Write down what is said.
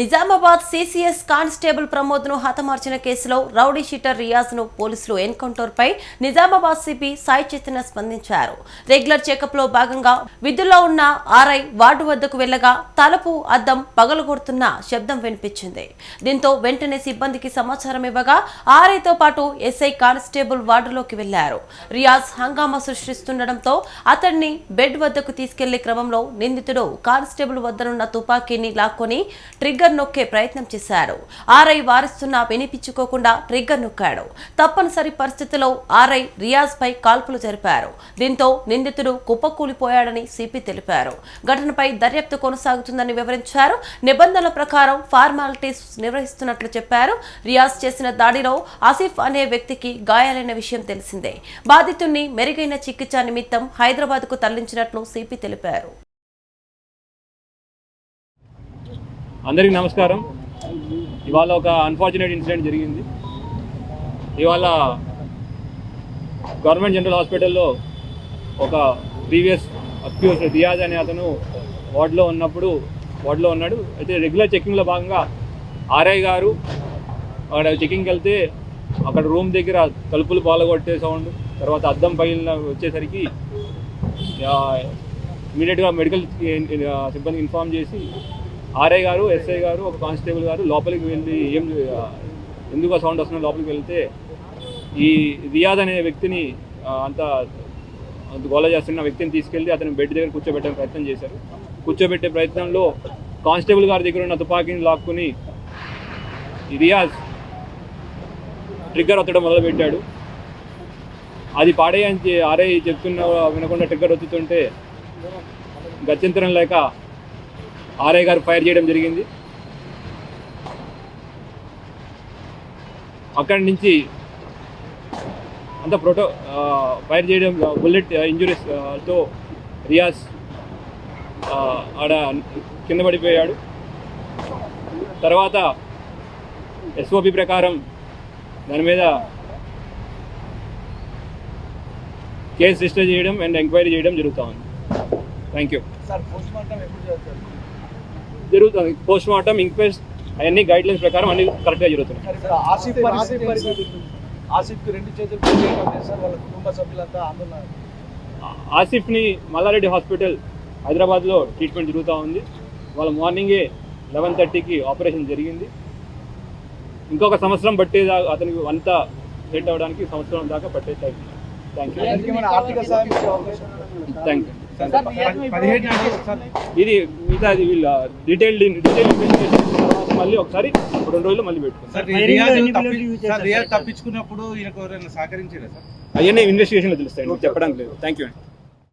Nizamabad CCS constable ప్రమోద్ను హతమార్చిన కేసులో రౌడీ షీటర్ రియాజ్ను పోలీసులు ఎన్కౌంటర్ పై నిజామాబాద్ సిపి సాయి చైతన్య స్పందించారు. రెగ్యులర్ చెకప్లో భాగంగా విధుల్లో ఉన్న ఆర్ఐ వార్డు వద్దకు వెళ్ళగా తలుపు అద్దం పగలగొడుతున్న శబ్దం వినిపించింది. దీంతో వెంటనే సిబ్బందికి సమాచారం ఇవ్వగా ఆర్ఐతో పాటు ఎస్ఐ కానిస్టేబుల్ వార్డులోకి వెళ్ళారు రియాజ్ హంగామా సృష్టిస్తుండటంతో అతన్ని బెడ్ వద్దకు తీసుకెళ్ళే క్రమంలో నిందితుడు కానిస్టేబుల్ వద్దనున్న తుపాకీని లాక్కొని ట్రిగ్గర్ నొక్కే ప్రయత్నం చేశారు. ఆర్ఐ వారిస్తున్నా వినిపించుకోకుండా ట్రిగ్గర్ నొక్కాడు. తప్పనిసరి పరిస్థితిలో ఆర్ఐ రియాజ్ పై కాల్పులు జరిపారు. దీంతో నిందితుడు కుప్పకూలిపోయాడని సిపి తెలిపారు. ఘటనపై దర్యాప్తు కొనసాగుతుందని వివరించారు. నిబంధనల ప్రకారం ఫార్మాలిటీస్ నిర్వహిస్తున్నట్లు చెప్పారు. రియాజ్ చేసిన దాడిలో ఆసిఫ్ అనే వ్యక్తికి గాయాలైన విషయం తెలిసిందే. బాధితుణ్ణి మెరుగైన చికిత్స నిమిత్తం హైదరాబాద్కు తరలించినట్లు సిపి తెలిపారు. అందరికీ నమస్కారం. ఇవాళ ఒక అన్ఫార్చునేట్ ఇన్సిడెంట్ జరిగింది. ఇవాళ గవర్నమెంట్ జనరల్ హాస్పిటల్లో ఒక ప్రీవియస్ అక్యూస్ రియాజ్ అనే అతను వార్డులో ఉన్నప్పుడు వార్డులో ఉన్నాడు. అయితే రెగ్యులర్ చెకింగ్లో భాగంగా ఆర్ఐ గారు అక్కడ చెకింగ్కి వెళ్తే అక్కడ రూమ్ దగ్గర తలుపులు పాలగొట్టే సౌండ్ తర్వాత అద్దం పగిలిన వచ్చేసరికి ఇమీడియట్గా మెడికల్ సిబ్బందికి ఇన్ఫామ్ చేసి ఆర్ఐ గారు ఎస్ఐ గారు ఒక కానిస్టేబుల్ గారు లోపలికి వెళ్ళి ఏం ఎందుకు సౌండ్ వస్తుందో లోపలికి వెళ్తే ఈ రియాజ్ అనే వ్యక్తిని అంత అంత చేస్తున్న వ్యక్తిని తీసుకెళ్ళి అతని బెడ్ దగ్గర కూర్చోబెట్టే ప్రయత్నం చేశారు. కూర్చోబెట్టే ప్రయత్నంలో కానిస్టేబుల్ గారి దగ్గర ఉన్న తుపాకీని లాక్కుని ఈ రియాజ్ ట్రిగ్గర్ ఒత్తడం మొదలుపెట్టాడు. అది పాడేయని ఆర్ఐ చెప్తున్న వినకుండా ట్రిగ్గర్ ఒత్తుతుంటే గత్యంతరం లేక ఆర్ఐ గారు ఫైర్ చేయడం జరిగింది. అక్కడి నుంచి అంత ప్రోటో ఫైర్ చేయడం బుల్లెట్ ఇంజురీస్తో రియాజ్ ఆడ కింద పడిపోయాడు. తర్వాత ఎస్ఓపి ప్రకారం దాని మీద కేసు రిజిస్టర్ చేయడం అండ్ ఎంక్వైరీ చేయడం జరుగుతూ ఉంది. Thank you sir post mortem ఎప్పుడు చేస్తారు జరుగుతుంది. పోస్ట్ మార్టం ఇంక్వెస్ట్ అవన్నీ గైడ్ లైన్స్ ప్రకారం అన్ని కరెక్ట్గా జరుగుతున్నాయి. ఆసిఫ్ రెండు చేతులు వాళ్ళ కుటుంబ సభ్యులంతా ఆందోళన ఆసిఫ్ని మల్లారెడ్డి హాస్పిటల్ హైదరాబాద్లో ట్రీట్మెంట్ జరుగుతూ ఉంది. వాళ్ళ మార్నింగే లెవెన్ థర్టీకి ఆపరేషన్ జరిగింది. ఇంకొక సంవత్సరం పట్టేదా అతనికి అంతా సెట్ అవ్వడానికి సంవత్సరం దాకా పట్టే time thank you? Thank you ఇది మిగతా వీళ్ళ డీటెయిల్ డీటెయిల్ తర్వాత మళ్ళీ ఒకసారి రెండు రోజులు మళ్ళీ పెట్టుకుంటాం. తప్పించుకున్నప్పుడు ఈయనకు ఎవరైనా సహకరించారా సార్? అవన్నీ ఇన్వెస్టిగేషన్లో తెలుస్తాయి చెప్పడానికి లేదు. Thank you